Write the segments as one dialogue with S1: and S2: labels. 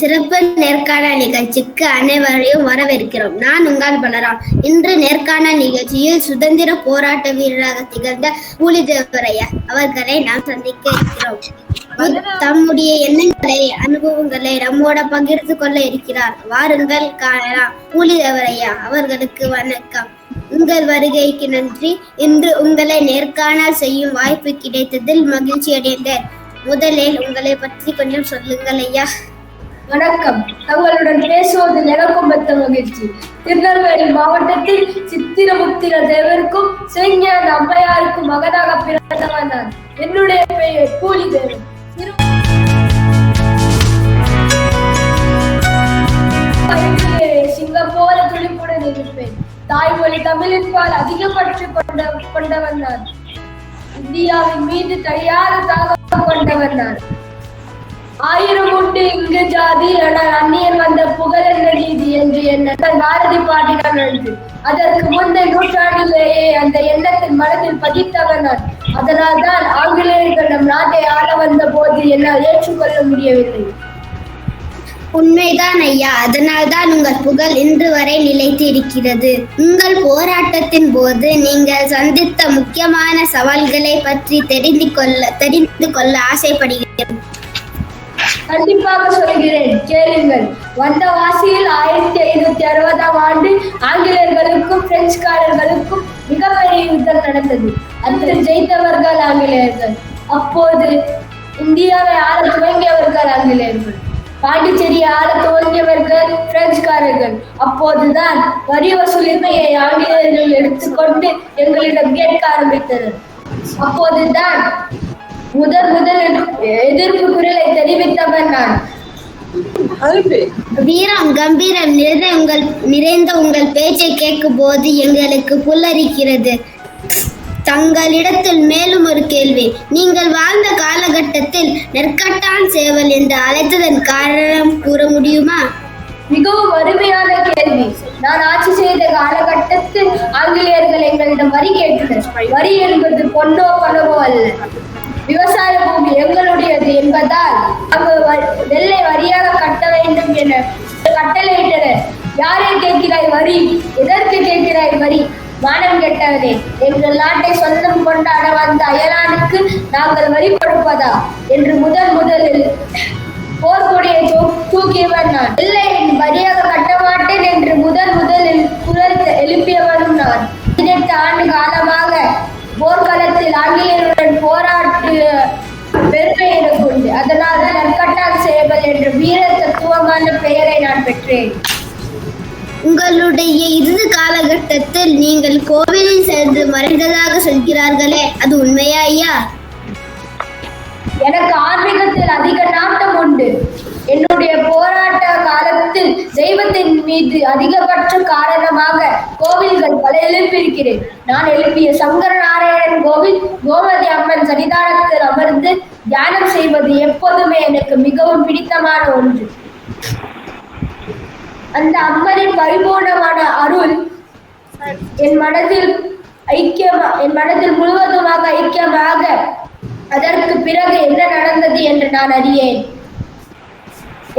S1: சிறப்பு நேர்காணல் நிகழ்ச்சிக்கு அனைவரையும் வரவேற்கிறோம். நான் உங்கள் பலராம். இன்று நேர்காணல் நிகழ்ச்சியில் சுதந்திர போராட்ட வீரராக திகழ்ந்த பூலிதேவரையா அவர்களை நாம் சந்திக்க இருக்கிறோம். தம்முடைய எண்ணங்களை அனுபவங்களை நம்மோட பகிர்ந்து கொள்ள இருக்கிறார். வாருங்கள் காணலாம். பூலிதேவரையா அவர்களுக்கு வணக்கம். உங்கள் வருகைக்கு நன்றி. இன்று உங்களை நேர்காணல் செய்யும் வாய்ப்பு கிடைத்ததில் மகிழ்ச்சி அடைந்தேன் முதலில் உங்களை பற்றி கொஞ்சம் சொல்லுங்கள் ஐயா.
S2: வணக்கம். தங்களுடன் பேசுவதில் எனக்கும் பெற்ற மகிழ்ச்சி. திருநெல்வேலி மாவட்டத்தில் சித்திரமுத்திர தேவருக்கும் சிவஞான அம்மையாருக்கும் மகனாக பிறந்தவன் நான். என்னுடைய பெயர் கூலி தேவன் சிறு துடிப்புடன் சிங்கம் போல இருப்பேன். தாய்மொழி தமிழின்பால் பால் கொண்ட கொண்டவன் நான். இந்தியாவின் மீது தனியாத தாகம் கொண்டவன் நான். ஆயிரம் உண்டு இங்கு ஜாதி ஆனால் அந்நியன் வந்த புகழ் என்ன ரீதி என்று என்ன? பாரதி பாடினான் என்று அதற்கு முந்தைய நூற்றாண்டிலேயே அந்த எண்ணத்தின் மனதில் பதித்தவன் நான். அதனால் தான் ஆங்கிலேயர்கள் நம் நாட்டை ஆள வந்த போது என்னால் ஏற்றுக்கொள்ள முடியவில்லை.
S1: உண்மைதான் ஐயா. அதனால்தான் உங்கள் புகழ் இன்று வரை நிலைத்து இருக்கிறது உங்கள் போராட்டத்தின் போது நீங்கள் சந்தித்த முக்கியமான சவால்களை பற்றி தெரிந்து கொள்ள தெரிந்து கொள்ள ஆசைப்படுகிறேன்.
S2: கண்டிப்பாக சொல்கிறேன் கேளுங்கள். வந்த வாசியில் ஆயிரத்தி ஐநூத்தி அறுபதாம் ஆண்டு ஆங்கிலேயர்களுக்கும் பிரெஞ்சுக்காரர்களுக்கும் மிகப்பெரிய யுத்தம் நடந்தது. அதில் ஜெயித்தவர்கள் ஆங்கிலேயர்கள். அப்போது இந்தியாவை ஆள துவங்கியவர்கள் ஆங்கிலேயர்கள். பாண்டிச்சேரியை ஆள துவங்கியவர்கள் பிரெஞ்சுக்காரர்கள். அப்போதுதான் வரி வசூலிமையை ஆங்கிலேயர்கள் எடுத்துக்கொண்டு எங்களிடம் கேட்க ஆரம்பித்தனர். அப்போதுதான் முதல் முதல் எதிர்ப்பு குரலை தெரிவித்தவன் நான்.
S1: வீரம் கம்பீரம் நிறைந்த உங்கள் நிறைந்த உங்கள் பேச்சை கேட்கும் போது எங்களுக்கு புல்லரிக்கிறது. தங்களிடத்தில் மேலும் ஒரு கேள்வி. நீங்கள் வாழ்ந்த காலகட்டத்தில் நெற்கட்டான் சேவல் என்று அழைத்ததன் காரணம் கூற முடியுமா?
S2: மிகவும் அருமையான கேள்வி. நான் ஆட்சி செய்த காலகட்டத்தில் ஆங்கிலேயர்கள் எங்களிடம் வரி கேட்டனர். வரி என்பது பொன்னோ பணமோ அல்ல. விவசாய பூமி எங்களுடையது என்பதால் அங்கு நெல்லை வரியாக கட்ட வேண்டும் என கட்டளையிட்டனர். யாரை கேட்கிறாய் வரி? எதற்கு கேட்கிறாய் வரி? மானம் கெட்டவனே எங்கள் நாட்டை சொந்தம் கொண்டாட வந்த அயலானுக்கு நாங்கள் வரி கொடுப்பதா? என்று முதல் முதலில் போர்க்கொடியை தூக்கியவன் நான். இல்லை வரியாக கட்ட மாட்டேன் என்று முதல் முதலில் குரல் எழுப்பியவனும் நான். பதினெட்டு ஆண்டு காலமாக போர்க்களத்தில் ஆங்கிலேயருடன் போராட்டு பெருமை எனக்கு உண்டு அதனால் நற்கட்டால் சேவல் என்ற வீர தத்துவமான பெயரை நான் பெற்றேன்.
S1: உங்களுடைய இறுதி காலகட்டத்தில் நீங்கள் கோவிலில் சென்று மறைந்ததாக சொல்கிறார்களே அது உண்மையா ஐயா?
S2: எனக்கு ஆன்மீகத்தில் அதிக நாட்டம் உண்டு. காலத்தில் தெய்வத்தின் மீது அதிகபட்ச காரணமாக கோவில்கள் பல எழுப்பியிருக்கிறேன். நான் எழுப்பிய சங்கர நாராயணன் கோவில் கோமதி அம்மன் சன்னிதானத்தில் அமர்ந்து தியானம் செய்வது எப்போதுமே எனக்கு மிகவும் பிடித்தமான ஒன்று. அந்த அம்மனின் பரிபூர்ணமான அருள் என் மனதில் ஐக்கியமா என் மனதில் முழுவதுமாக ஐக்கியமாக அதற்கு பிறகு என்ன நடந்தது என்று நான் அறியேன்.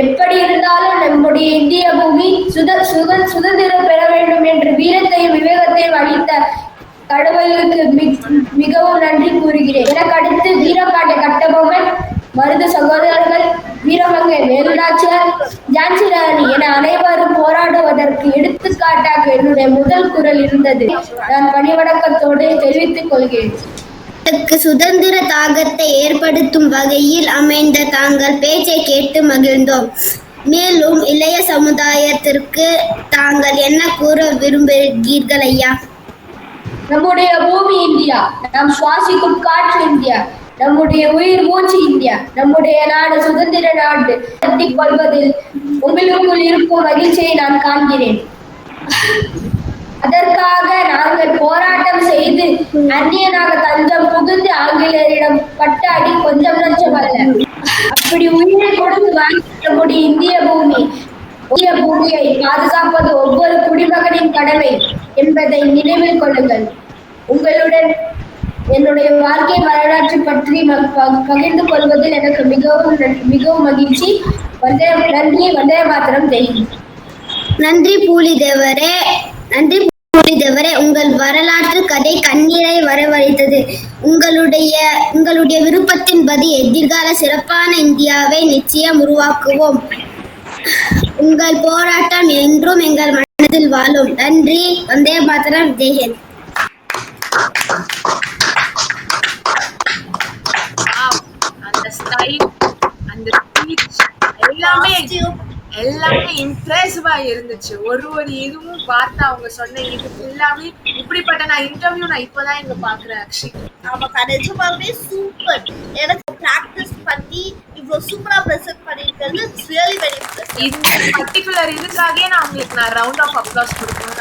S2: எப்படி இருந்தாலும் நம்முடைய இந்திய பூமி சுத சுத சுதந்திரம் பெற வேண்டும் என்று வீரத்தையும் விவேகத்தையும் அளித்த கடவுளுக்கு மிகவும் நன்றி கூறுகிறேன். எனக்கு அடுத்து வீரபாண்டிய கட்டபொம்மன் மருத சகோதரர்கள் வீரமங்கை வேலுநாச்சியார் ஜான்சி ராணி என அனைவரும் போராடுவதற்கு எடுத்துக்காட்டாக என்னுடைய முதல் குரல் இருந்தது. நான் பணிவடக்கத்தோடு தெரிவித்துக் கொள்கிறேன்.
S1: நாட்டுக்கு சுதந்திர தாகத்தை ஏற்படுத்தும் வகையில் அமைந்த தாங்கள் பேச்சை கேட்டு மகிழ்ந்தோம். மேலும் இளைய சமுதாயத்திற்கு தாங்கள் என்ன கூற விரும்புகிறீர்கள் ஐயா?
S2: நம்முடைய பூமி இந்தியா நாம் சுவாசிக்கும் காற்று இந்தியா நம்முடைய உயிர் மூச்சு இந்தியா நம்முடைய நாடு சுதந்திர நாடு. கட்டிக் கொள்வதில் உங்களுக்குள் இருக்கும் மகிழ்ச்சியை நான் காண்கிறேன். அதற்காக நாங்கள் போராட்டம் செய்து அந்நியனாக தஞ்சம் புகுந்து ஆங்கிலேயரிடம் பட்டாடி கொஞ்சம் லட்சம் அல்ல. அப்படி உயிரை கொடுத்து வாங்கி இந்திய பூமி இந்திய பூமியை பாதுகாப்பது ஒவ்வொரு குடிமகனின் கடமை என்பதை நினைவில் கொள்ளுங்கள். உங்களுடன் என்னுடைய வாழ்க்கை வரலாற்று பற்றி ப- பகிர்ந்து கொள்வதில் எனக்கு மிகவும் மிகவும் மகிழ்ச்சி. வந்தே நன்றி வந்தே மாத்திரம் ஜெயின்
S1: நன்றி பூலிதேவரே. நன்றி பூலிதேவரே உங்கள் வரலாற்று கதை கண்ணீரை வரவழைத்தது. உங்களுடைய உங்களுடைய விருப்பத்தின்படி எதிர்கால சிறப்பான இந்தியாவை நிச்சயம் உருவாக்குவோம். உங்கள் போராட்டம் என்றும் எங்கள் மனதில் வாழும். நன்றி. வந்தே மாதரம். ஜெய்ஹிந்த்
S3: அந்த ஸ்டைல் அந்த எல்லாமே எல்லாமே இம்ப்ரெசிவா இருந்துச்சு. ஒரு ஒரு இதுவும் பார்த்து அவங்க சொன்ன இது எல்லாமே இப்படிப்பட்ட நான் இன்டர்வியூ நான் இப்பதான் இங்க பாக்குறேன் ஆக்சுவலி
S4: ஆமாக்கா நிஜமாவே சூப்பர் எனக்கு ப்ராக்டிஸ் பண்ணி இவ்வளோ சூப்பரா ப்ரெசென்ட் பண்ணியிருக்கிறது இட்ஸ் ரியலி வெரி
S3: இந்த பர்டிகுலர் இதுக்காகவே நான் உங்களுக்கு நான் ரவுண்ட் ஆஃப் அப்ளாஸ் கொடுக்கணும்னு